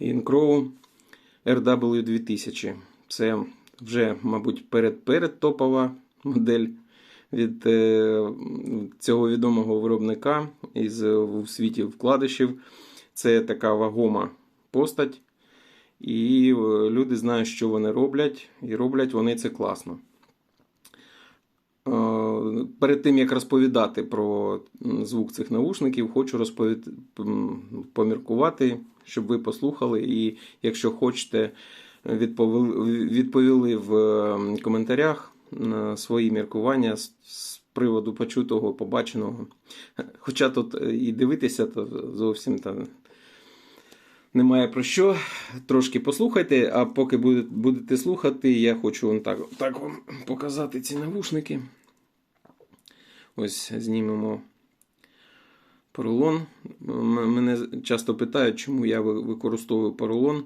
Incrow RW2000. Це вже, мабуть, перед, передтопова модель від е, цього відомого виробника із е, у світі вкладишів. Це така вагома постать. І е, люди знають, що вони роблять, і роблять вони це класно. Перед тим як розповідати про звук цих наушників, хочу розповід... поміркувати, щоб ви послухали. І якщо хочете, відповіли, в коментарях на свої міркування з, приводу почутого, побаченого. Хоча тут е, і дивитися, то зовсім там немає про що. Трошки послухайте, а поки будете слухати, я хочу так, так вам показати ці навушники. Ось знімемо поролон. Мене часто питають, чому я використовую поролон.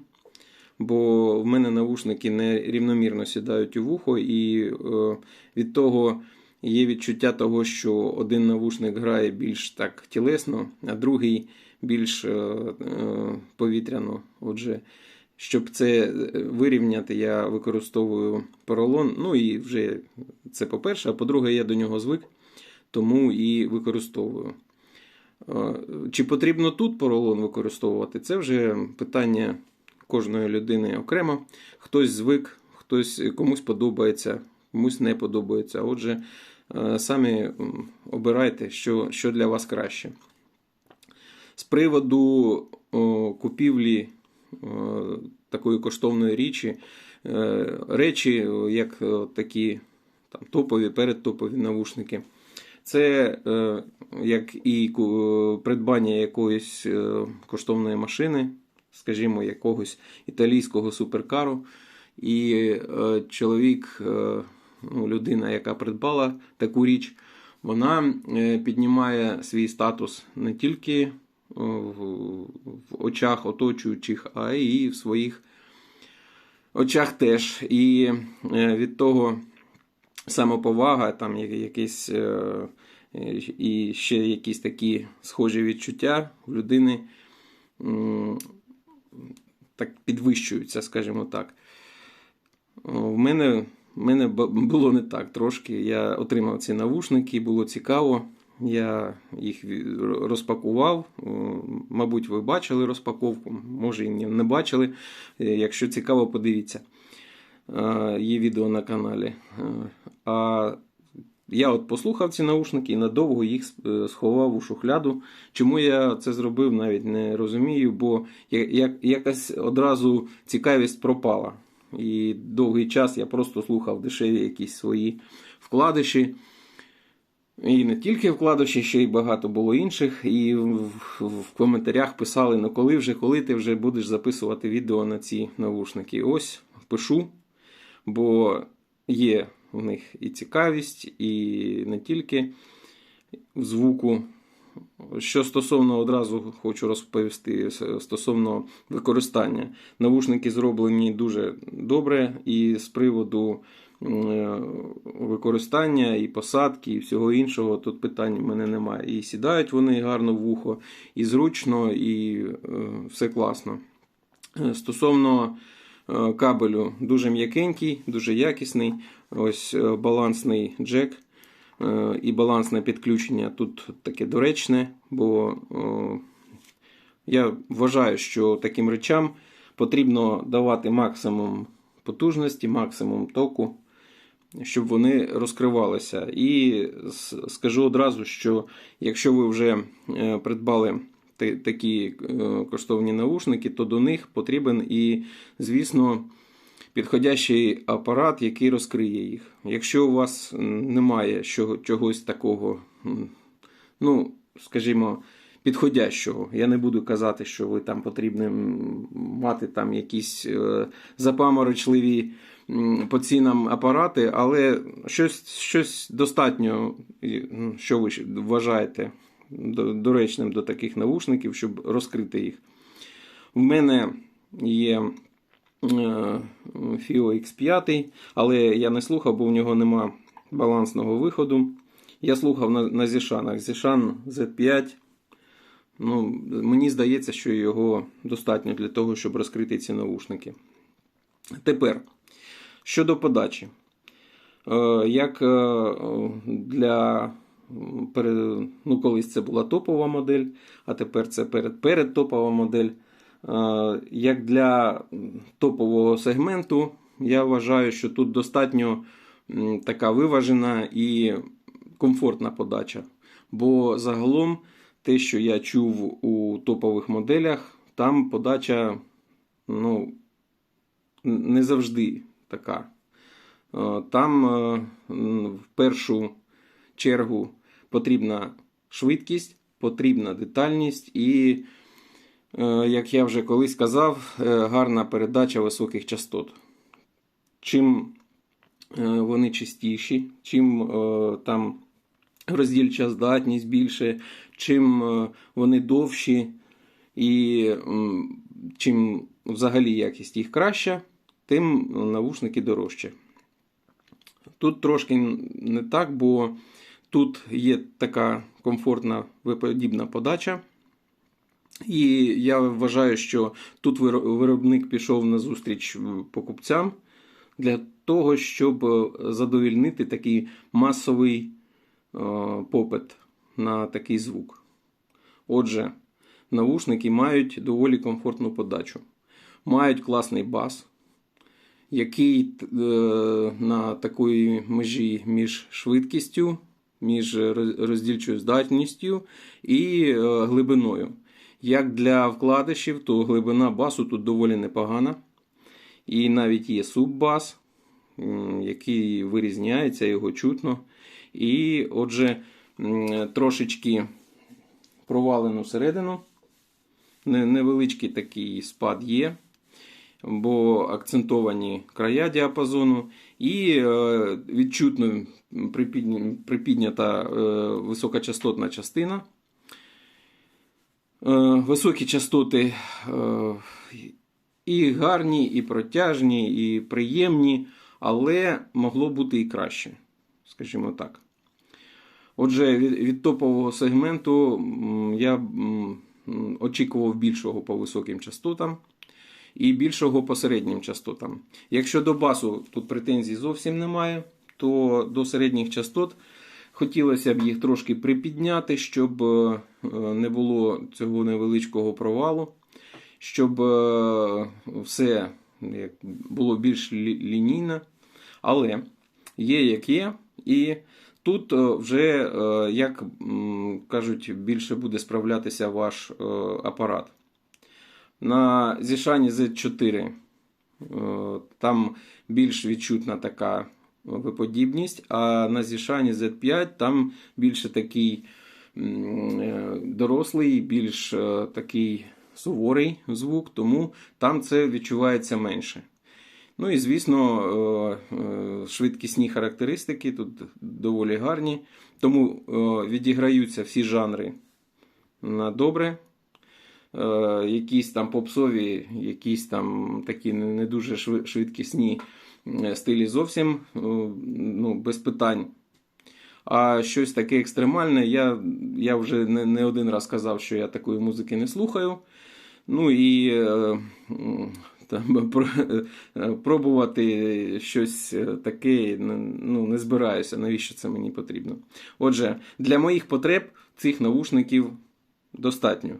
Бо в мене навушники не рівномірно сідають у вухо, і е, від того є відчуття того, що один навушник грає більш так тілесно, а другий більш е, е, повітряно. Отже, щоб це вирівняти, я використовую поролон. Ну і вже це по-перше, а по-друге, я до нього звик, тому і використовую. Е, Чи потрібно тут поролон використовувати? Це вже питання кожної людини окремо. Хтось звик, хтось комусь подобається, комусь не подобається. Отже, е, самі обирайте, що, що для вас краще. З приводу купівлі о, такої коштовної річі, е, речі, як такі там, топові, передтопові навушники. Це е, як і придбання якоїсь е, коштовної машини, скажімо, якогось італійського суперкару. І е, чоловік, е, ну, людина, яка придбала таку річ, вона е, піднімає свій статус не тільки е, в, очах оточуючих, а і в своїх очах теж. І е, від того самоповага, там я- якийсь е, і ще якісь такі схожі відчуття в людини так підвищуються, скажімо так. В мене, в мене було не так трошки. Я отримав ці навушники, було цікаво. Я їх розпакував. Мабуть, ви бачили розпаковку, може і не не бачили. Е, Якщо цікаво, подивіться. Е, Є відео на каналі. Е, А я от послухав ці наушники і надовго їх е, сховав у шухляду. Чому я це зробив, навіть не розумію, бо як- якась одразу цікавість пропала. І довгий час я просто слухав дешеві якісь свої вкладиші. І не тільки вкладиші, ще й багато було інших. І в, коментарях писали: ну коли вже, коли ти вже будеш записувати відео на ці навушники. Ось пишу, бо є в них і цікавість, і не тільки звуку. Що стосовно одразу хочу розповісти стосовно використання. Навушники зроблені дуже добре, і з приводу е, використання і посадки, і всього іншого, тут питань в мене немає. І сідають вони гарно в вухо, і зручно, і е, все класно. Е, Стосовно кабелю, дуже м'якенький, дуже якісний. Ось е, балансний джек е, і балансне підключення тут таке доречне, бо е, я вважаю, що таким речам потрібно давати максимум потужності, максимум току, щоб вони розкривалися. І скажу одразу, що якщо ви вже е, придбали такі е, коштовні наушники, то до них потрібен і, звісно, підходящий апарат, який розкриє їх. Якщо у вас немає чогось такого, ну, скажімо, підходящого, я не буду казати, що ви там потрібно мати там якісь е, запаморочливі по цінам апарати, але щось, щось достатньо, що ви вважаєте доречним до таких навушників, щоб розкрити їх. В мене є е, Fio X5, але я не слухав, бо в нього нема балансного виходу. Я слухав на, на Zishan. Zishan Z5 Ну, мені здається, що його достатньо для того, щоб розкрити ці навушники. Тепер, щодо подачі. Е, Як е, для ну, колись це була топова модель, а тепер це перед, модель. Як для топового сегменту, я вважаю, що тут достатньо така виважена і комфортна подача. Бо загалом те, що я чув у топових моделях, там подача ну, не завжди така. Там е, в першу чергу потрібна швидкість, потрібна детальність і, е, як я вже колись казав, е, гарна передача високих частот. Чим е, вони чистіші, чим там роздільча здатність більше, чим вони довші і чим взагалі якість їх краща, тим навушники дорожче. Тут трошки не так, бо тут є така комфортна виподібна подача. І я вважаю, що тут виробник пішов на зустріч е, покупцям для того, щоб е, задовільнити такий масовий е, попит на такий звук. Отже, навушники мають доволі комфортну подачу, мають класний бас, який на такої межі між швидкістю, між роздільчою здатністю і е, глибиною. Як для вкладишів, то глибина басу тут доволі непогана. І навіть є суббас, який вирізняється, його чутно. І отже, трошечки провалену середину. Невеличкий такий спад є, бо акцентовані края діапазону, і е, відчутно припіднята е, високочастотна частина. Е, Високі частоти і гарні, і протяжні, і приємні, але могло бути і краще, скажімо так. Отже, від, топового сегменту я очікував більшого по високим частотам і більшого по середнім частотам. Якщо до басу тут претензій зовсім немає, то до середніх частот хотілося б їх трошки припідняти, щоб е, не було цього невеличкого провалу, щоб е, все було більш лінійно. Але є як є, і тут е, вже, як кажуть, більше буде справлятися ваш апарат. На Zishan Z4 е, там більш відчутна така виподібність, а на Zishan Z5 там більше такий е, дорослий, більш е, такий суворий звук, тому там це відчувається менше. Ну і звісно, швидкісні характеристики тут доволі гарні, тому відіграються всі жанри на добре. Е, Якісь там попсові, якісь там такі не дуже швидкісні е, стилі зовсім е, ну, без питань. А щось таке екстремальне, я, я вже не, не один раз казав, що я такої музики не слухаю. Ну і е, там, про- пробувати щось таке ну, не збираюся. Навіщо це мені потрібно? Отже, для моїх потреб цих навушників достатньо.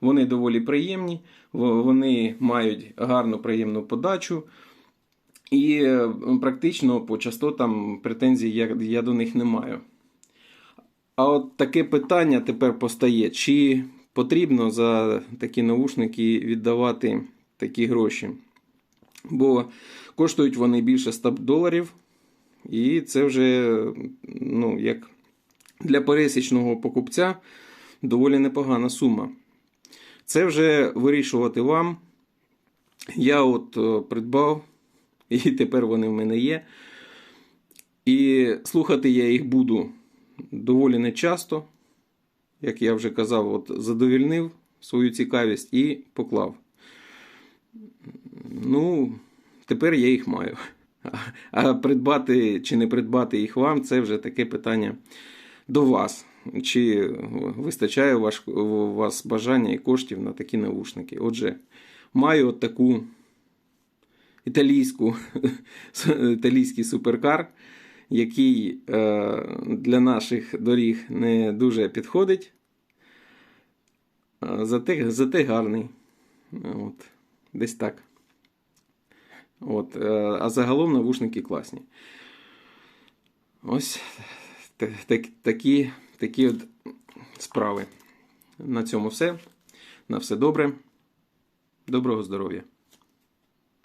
Вони доволі приємні, вони мають гарну приємну подачу. І е, практично по частотам претензій я, я до них не маю. А от таке питання тепер постає: чи потрібно за такі наушники віддавати такі гроші? Бо коштують вони більше 100 доларів, і це вже ну, як для пересічного покупця доволі непогана сума. Це вже вирішувати вам. Я от е, придбав, і тепер вони в мене є. І слухати я їх буду доволі нечасто. Як я вже казав, от задовільнив свою цікавість і поклав. Ну, тепер я їх маю. А придбати чи не придбати їх вам це вже таке питання до вас. Чи вистачає ваш, у вас бажання і коштів на такі навушники. Отже, маю от таку італійську, італійський суперкар, який е, для наших доріг не дуже підходить. Зате, зате гарний. От, десь так. От, е, а загалом навушники класні. Ось та- так, такі, такі от справи. На цьому все. На все добре. Доброго здоров'я.